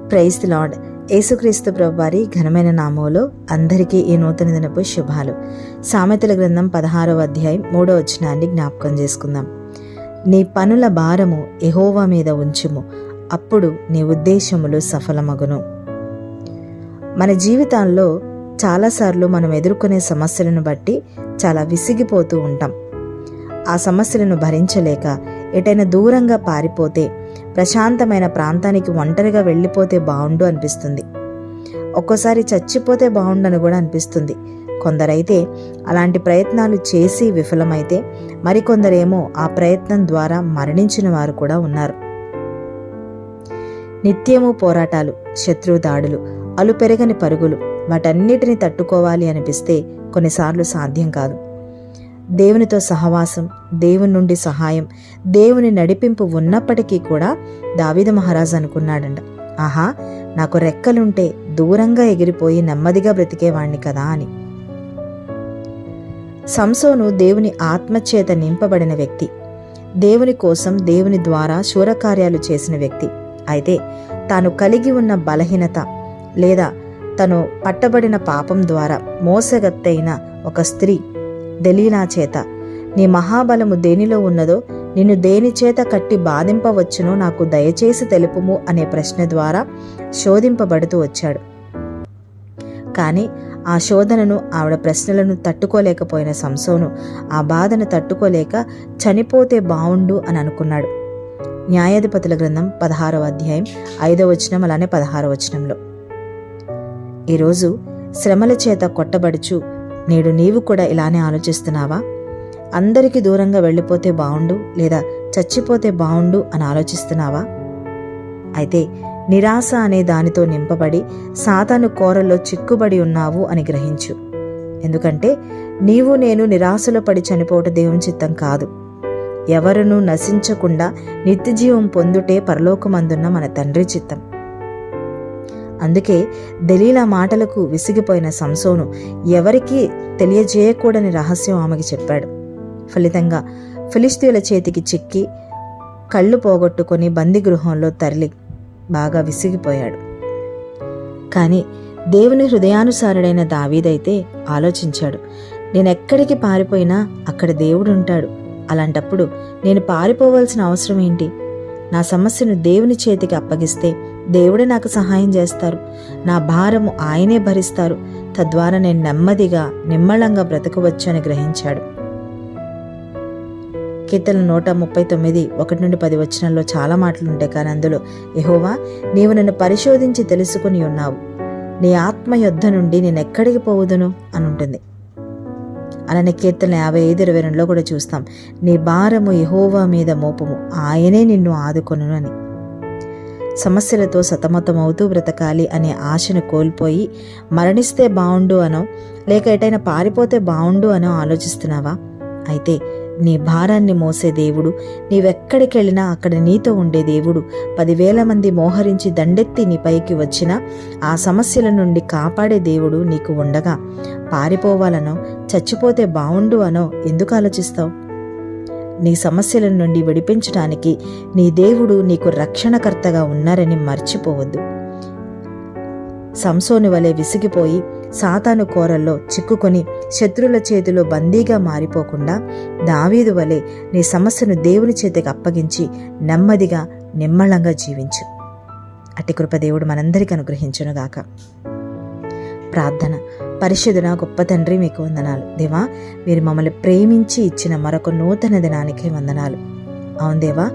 Praise the lord. యేసుక్రీస్తు ప్రభువారి ఘనమైన నామంలో అందరికీ ఈ నూతన దినపు శుభాలు. సామెతల గ్రంథం పదహారవ అధ్యాయం మూడో వచనాన్ని జ్ఞాపకం చేసుకుందాం. నీ పనుల భారము ఎహోవా మీద ఉంచుము. అప్పుడు నీ ఉద్దేశములు సఫలమగును. మన జీవితాల్లో చాలాసార్లు మనం ఎదుర్కొనే సమస్యలను బట్టి చాలా విసిగిపోతూ ఉంటాం. ఆ సమస్యలను భరించలేక ఎటైనా దూరంగా పారిపోతే ప్రశాంతమైన ప్రాంతానికి ఒంటరిగా వెళ్ళిపోతే బాగుండు అనిపిస్తుంది. ఒక్కోసారి చచ్చిపోతే బాగుండని కూడా అనిపిస్తుంది. కొందరైతే అలాంటి ప్రయత్నాలు చేసి విఫలమైతే మరికొందరేమో ఆ ప్రయత్నం ద్వారా మరణించిన వారు కూడా ఉన్నారు. నిత్యము పోరాటాలు శత్రు దాడులు అలుపెరగని పరుగులు వాటన్నిటిని తట్టుకోవాలి అనిపిస్తే కొన్నిసార్లు సాధ్యం కాదు. దేవునితో సహవాసం దేవుని నుండి సహాయం దేవుని నడిపింపు ఉన్నప్పటికీ కూడా దావిద మహారాజు అనుకున్నాడంట. ఆహా నాకు రెక్కలుంటే దూరంగా ఎగిరిపోయి నెమ్మదిగా బ్రతికేవాణ్ణి కదా అని. సంసోను దేవుని ఆత్మచేత నింపబడిన వ్యక్తి. దేవుని కోసం దేవుని ద్వారా శూరకార్యాలు చేసిన వ్యక్తి. అయితే తాను కలిగి ఉన్న బలహీనత లేదా తను పట్టబడిన పాపం ద్వారా మోసగత్తైన ఒక స్త్రీ దలీలా చేత నీ మహాబలము దేనిలో ఉన్నదో నిన్ను దేనిచేత కట్టి బాధింపవచ్చునో నాకు దయచేసి తెలుపుము అనే ప్రశ్న ద్వారా శోధింపబడుతూ వచ్చాడు. కానీ ఆ శోధనను ఆవిడ ప్రశ్నలను తట్టుకోలేకపోయిన సంసోను ఆ బాధను తట్టుకోలేక చనిపోతే బావుండు అని అనుకున్నాడు. న్యాయాధిపతుల గ్రంథం పదహారవ అధ్యాయం ఐదవ వచనం అలానే పదహారవ వచనంలో. ఈరోజు శ్రమల చేత కొట్టబడుచు నేడు నీవు కూడా ఇలానే ఆలోచిస్తున్నావా? అందరికీ దూరంగా వెళ్ళిపోతే బావుండు లేదా చచ్చిపోతే బావుండు అని ఆలోచిస్తున్నావా? అయితే నిరాశ అనే దానితో నింపబడి సాతాను కోరల్లో చిక్కుబడి ఉన్నావు అని గ్రహించు. ఎందుకంటే నీవు నేను నిరాశలో పడి చనిపోవట దేవుని చిత్తం కాదు. ఎవరునూ నశించకుండా నిత్యజీవం పొందుటే పరలోకమందున్న మన తండ్రి చిత్తం. అందుకే దలీలా మాటలకు విసిగిపోయిన సంసోను ఎవరికీ తెలియజేయకూడని రహస్యం ఆమెకి చెప్పాడు. ఫలితంగా ఫిలిస్తీన్ల చేతికి చిక్కి కళ్ళు పోగొట్టుకొని బందిగృహంలో తరలి బాగా విసిగిపోయాడు. కానీ దేవుని హృదయానుసారుడైన దావీదైతే ఆలోచించాడు నేనెక్కడికి పారిపోయినా అక్కడ దేవుడు ఉంటాడు అలాంటప్పుడు నేను పారిపోవలసిన అవసరం ఏంటి? నా సమస్యను దేవుని చేతికి అప్పగిస్తే దేవుడే నాకు సహాయం చేస్తారు. నా భారము ఆయనే భరిస్తారు. తద్వారా నేను నెమ్మదిగా నిమ్మళంగా బ్రతకవచ్చు అని గ్రహించాడు. కీర్తన నూట ముప్పై తొమ్మిది ఒకటి నుండి పది వచనంలో చాలా మాటలు ఉంటాయి కానీ అందులో యహోవా నీవు నన్ను పరిశోధించి తెలుసుకుని ఉన్నావు. నీ ఆత్మ యుద్ధ నుండి నేను ఎక్కడికి పోవుదును? అని ఉంటుంది అలానే కీర్తన యాభై ఐదు ఇరవై రెండులో కూడా చూస్తాం నీ భారము యహోవా మీద మోపము ఆయనే నిన్ను ఆదుకొను అని. సమస్యలతో సతమతమవుతూ బ్రతకాలి అనే ఆశను కోల్పోయి మరణిస్తే బావుండు అనో లేక ఎటైనా పారిపోతే బావుండు అనో ఆలోచిస్తున్నావా? అయితే నీ భారాన్ని మోసే దేవుడు. నీవెక్కడికి వెళ్ళినా అక్కడ నీతో ఉండే దేవుడు. పదివేల మంది మోహరించి దండెత్తి నీ పైకి వచ్చినా ఆ సమస్యల నుండి కాపాడే దేవుడు నీకు ఉండగా. పారిపోవాలనో చచ్చిపోతే బావుండు అనో ఎందుకు ఆలోచిస్తావు? నీ సమస్యల నుండి విడిపించడానికి నీ దేవుడు నీకు రక్షణకర్తగా ఉన్నారని మర్చిపోవద్దు. సంసోని వలె విసిగిపోయి సాతాను కోరల్లో చిక్కుకొని శత్రుల చేతిలో బందీగా మారిపోకుండా దావీదు వలె నీ సమస్యను దేవుని చేతికి అప్పగించి నెమ్మదిగా నిమ్మళంగా జీవించు. అట్టి కృపదేవుడు మనందరికీ అనుగ్రహించునుగాక ప్రార్థన. పరిశుధన గొప్ప తండ్రి మీకు వందనాలు. దేవా మీరు మమ్మల్ని ప్రేమించి ఇచ్చిన మరొక నూతన దినానికి వందనాలు. అవును దేవా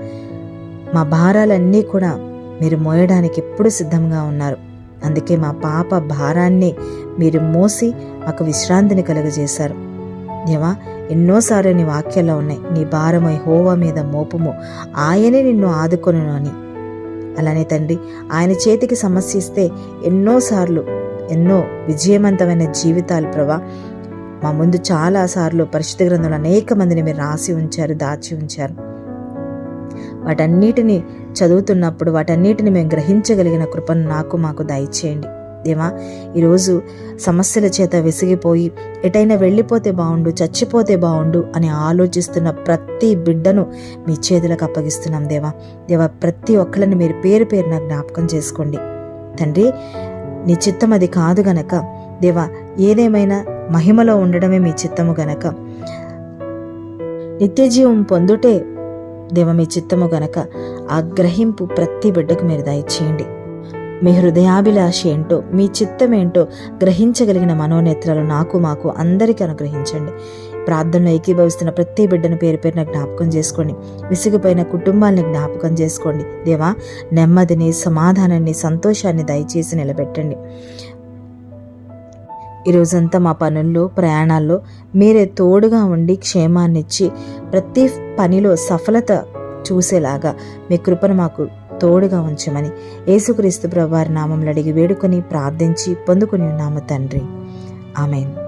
మా భారాలన్నీ కూడా మీరు మోయడానికి ఎప్పుడు సిద్ధంగా ఉన్నారు. అందుకే మా పాప భారాన్ని మీరు మోసి మాకు విశ్రాంతిని కలుగజేశారు. దేవా ఎన్నోసార్లు నీ వాక్యాల్లో ఉన్నాయి. నీ భారమై హోవ మీద మోపము. ఆయనే నిన్ను ఆదుకొను అని. అలానే తండ్రి ఆయన చేతికి సమస్య ఇస్తే ఎన్నోసార్లు ఎన్నో విజయవంతమైన జీవితాలు ప్రభా. మా ముందు చాలాసార్లు పరిశుద్ధ గ్రంథంలో అనేక మందిని మీరు రాసి ఉంచారు దాచి ఉంచారు. వాటన్నిటిని చదువుతున్నప్పుడు వాటన్నిటిని మేము గ్రహించగలిగిన కృపను నాకు మాకు దయచేయండి. దేవా ఈరోజు సమస్యల చేత విసిగిపోయి ఎటైనా వెళ్ళిపోతే బాగుండు చచ్చిపోతే బాగుండు అని ఆలోచిస్తున్న ప్రతి బిడ్డను మీ చేతులకు అప్పగిస్తున్నాం దేవా. దేవా ప్రతి ఒక్కరిని మీరు పేరు పేరున జ్ఞాపకం చేసుకోండి. తండ్రి నీ చిత్తం అది కాదు గనక దేవా ఏదేమైనా మహిమలో ఉండడమే మీ చిత్తము గనక నిత్య జీవం పొందుటే దేవ మీ చిత్తము గనక ఆ గ్రహింపు ప్రతి బిడ్డకు మీరు దయచేయండి. మీ హృదయాభిలాష ఏంటో మీ చిత్తం ఏంటో గ్రహించగలిగిన మనోనేత్రాలు నాకు మాకు అందరికీ అనుగ్రహించండి. ప్రార్థనలో ఏకీభవిస్తున్న ప్రతి బిడ్డను పేరు పేరున జ్ఞాపకం చేసుకోండి. విసిగిపోయిన కుటుంబాలని జ్ఞాపకం చేసుకోండి. దేవా నెమ్మదిని సమాధానాన్ని సంతోషాన్ని దయచేసి నిలబెట్టండి. ఈ రోజంతా మా పనుల్లో ప్రయాణాల్లో మీరే తోడుగా ఉండి క్షేమాన్నిచ్చి ప్రతి పనిలో సఫలత చూసేలాగా మీ కృపను మాకు తోడుగా ఉంచమని యేసుక్రీస్తు ప్రభువారి నామంలో అడిగి వేడుకొని ప్రార్థించి పొందుకుని ఉన్నాము తండ్రి. ఆమెను.